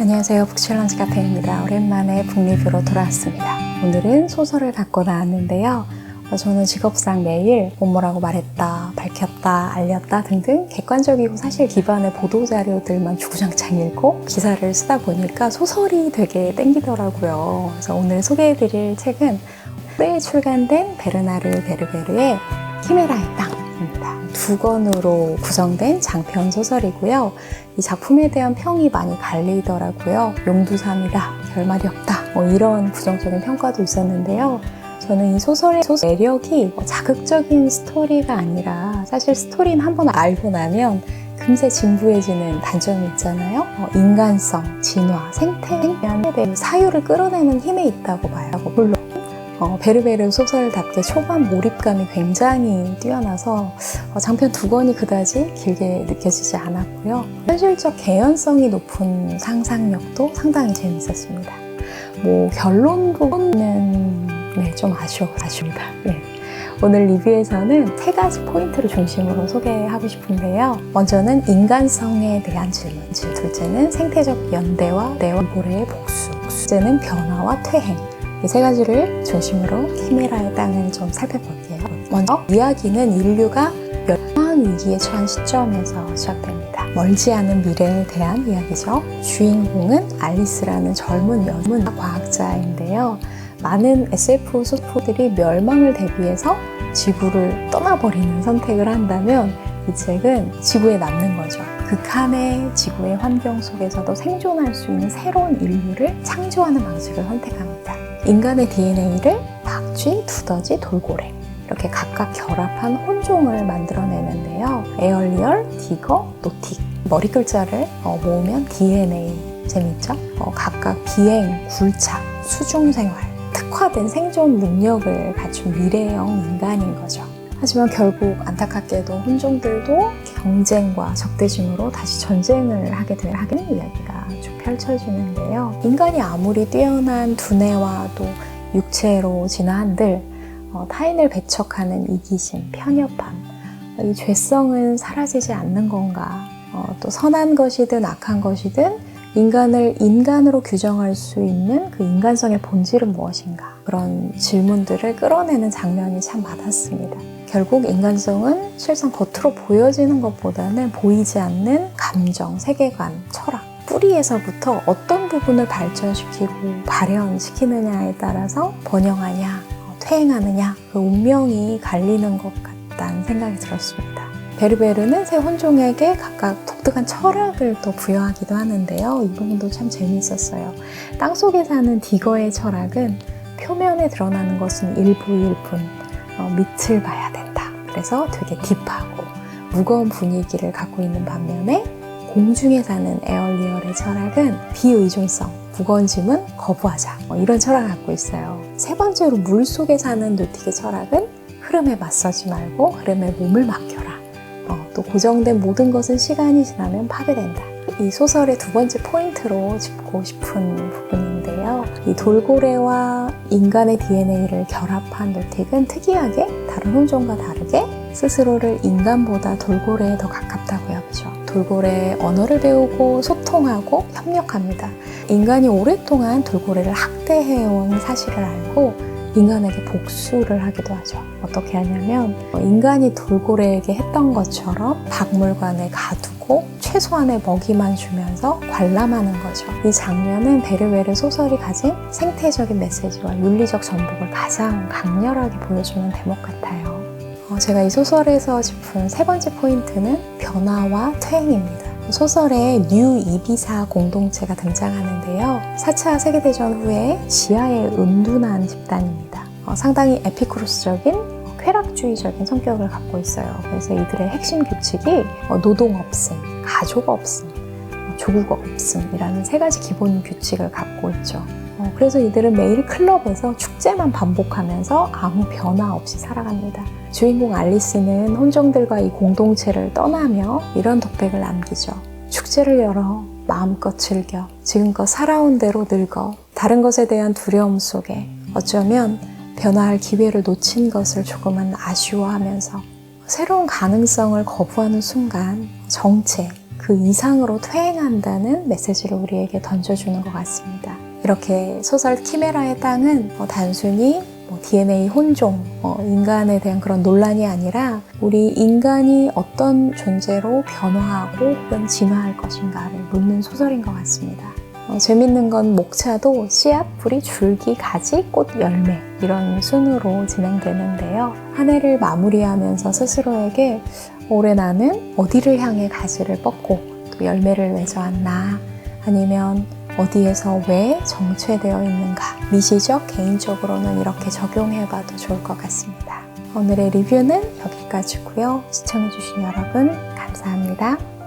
안녕하세요. 북칠런치 카페입니다. 오랜만에 북리뷰로 돌아왔습니다. 오늘은 소설을 갖고 나왔는데요. 어, 저는 직업상 매일 뭐뭐라고 말했다, 밝혔다, 알렸다 등등 객관적이고 사실 기반의 보도 자료들만 주구장창 읽고 기사를 쓰다 보니까 소설이 되게 땡기더라고요. 그래서 오늘 소개해드릴 책은 올해 출간된 베르나르 베르베르의 키메라의 땅입니다. 두 권으로 구성된 장편 소설이고요. 이 작품에 대한 평이 많이 갈리더라고요. 용두삼이다, 결말이 없다, 뭐 이런 부정적인 평가도 있었는데요. 저는 이 소설의 소설 매력이 뭐 자극적인 스토리가 아니라 사실 스토리는 한 번 알고 나면 금세 진부해지는 단점이 있잖아요. 어, 인간성, 진화, 생태, 생명에 대한 사유를 끌어내는 힘에 있다고 봐요. 물론 어, 베르베르 소설답게 초반 몰입감이 굉장히 뛰어나서 어, 장편 두 권이 그다지 길게 느껴지지 않았고요. 현실적 개연성이 높은 상상력도 상당히 재밌었습니다. 뭐 결론 부분은 네, 좀 아쉬워, 아쉽니다. 네. 오늘 리뷰에서는 세 가지 포인트를 중심으로 소개하고 싶은데요. 먼저는 인간성에 대한 질문, 둘째는 생태적 연대와 내원고래의 복수, 둘째는 변화와 퇴행, 이 세 가지를 중심으로 키메라의 땅을 좀 살펴볼게요. 먼저 이야기는 인류가 멸망 위기에 처한 시점에서 시작됩니다. 멀지 않은 미래에 대한 이야기죠. 주인공은 알리스라는 젊은 여문 과학자인데요. 많은 SF 소설들이 멸망을 대비해서 지구를 떠나버리는 선택을 한다면 이 책은 지구에 남는 거죠. 극한의 지구의 환경 속에서도 생존할 수 있는 새로운 인류를 창조하는 방식을 선택합니다. 인간의 DNA를 박쥐, 두더지, 돌고래 이렇게 각각 결합한 혼종을 만들어내는데요. 에얼리얼, 디거, 노틱 머리 글자를 어, 모으면 DNA 재밌죠? 어, 각각 비행, 굴착, 수중 생활 특화된 생존 능력을 갖춘 미래형 인간인 거죠. 하지만 결국 안타깝게도 혼종들도 경쟁과 적대심으로 다시 전쟁을 하게 될 하는 이야기가 쭉 펼쳐지는데요. 인간이 아무리 뛰어난 두뇌와 또 육체로 진화한들 어, 타인을 배척하는 이기심, 편협함, 이 죄성은 사라지지 않는 건가? 어, 또 선한 것이든 악한 것이든 인간을 인간으로 규정할 수 있는 그 인간성의 본질은 무엇인가? 그런 질문들을 끌어내는 장면이 참 많았습니다. 결국 인간성은 실상 겉으로 보여지는 것보다는 보이지 않는 감정, 세계관, 철학, 뿌리에서부터 어떤 부분을 발전시키고 발현시키느냐에 따라서 번영하냐, 퇴행하느냐, 그 운명이 갈리는 것 같다는 생각이 들었습니다. 베르베르는 새 혼종에게 각각 독특한 철학을 또 부여하기도 하는데요. 이 부분도 참 재미있었어요. 땅 속에 사는 디거의 철학은 표면에 드러나는 것은 일부일 뿐, 어, 밑을 봐야 된다. 그래서 되게 딥하고 무거운 분위기를 갖고 있는 반면에 공중에 사는 에얼리얼의 철학은 비의존성, 무거운 짐은 거부하자. 뭐 이런 철학을 갖고 있어요. 세 번째로 물 속에 사는 노틱의 철학은 흐름에 맞서지 말고 흐름에 몸을 맡겨라. 어, 또 고정된 모든 것은 시간이 지나면 파괴된다. 이 소설의 두 번째 포인트로 짚고 싶은 부분인데요. 이 돌고래와 인간의 DNA를 결합한 노틱은 특이하게 다른 혼종과 다르게 스스로를 인간보다 돌고래에 더 가깝다고 여기죠. 돌고래의 언어를 배우고 소통하고 협력합니다. 인간이 오랫동안 돌고래를 학대해온 사실을 알고 인간에게 복수를 하기도 하죠. 어떻게 하냐면 인간이 돌고래에게 했던 것처럼 박물관에 가두고 최소한의 먹이만 주면서 관람하는 거죠. 이 장면은 베르베르 소설이 가진 생태적인 메시지와 윤리적 전복을 가장 강렬하게 보여주는 대목 같아요. 어, 제가 이 소설에서 짚은 세 번째 포인트는 변화와 퇴행입니다. 소설에 뉴 이비사 공동체가 등장하는데요. 4차 세계대전 후에 지하에 은둔한 집단입니다. 어, 상당히 에피쿠로스적인 쾌락주의적인 성격을 갖고 있어요. 그래서 이들의 핵심 규칙이 어, 노동 없음, 가족 없음, 어, 조국 없음이라는 세 가지 기본 규칙을 갖고 있죠. 어, 그래서 이들은 매일 클럽에서 축제만 반복하면서 아무 변화 없이 살아갑니다. 주인공 알리스는 혼종들과 이 공동체를 떠나며 이런 독백을 남기죠. 축제를 열어 마음껏 즐겨 지금껏 살아온 대로 늙어 다른 것에 대한 두려움 속에 어쩌면 변화할 기회를 놓친 것을 조금은 아쉬워하면서 새로운 가능성을 거부하는 순간 정체, 그그 이상으로 퇴행한다는 메시지를 우리에게 던져주는 것 같습니다. 이렇게 소설 키메라의 땅은 어, 단순히 뭐 DNA 혼종, 어, 인간에 대한 그런 논란이 아니라 우리 인간이 어떤 존재로 변화하고 혹은 진화할 것인가를 묻는 소설인 것 같습니다. 어, 재밌는 건 목차도 씨앗, 뿌리, 줄기, 가지, 꽃, 열매 이런 순으로 진행되는데요. 한 해를 마무리하면서 스스로에게 올해 나는 어디를 향해 가지를 뻗고 또 열매를 맺어왔나 아니면 어디에서 왜 정체되어 있는가 미시적 개인적으로는 이렇게 적용해봐도 좋을 것 같습니다. 오늘의 리뷰는 여기까지고요. 시청해주신 여러분 감사합니다.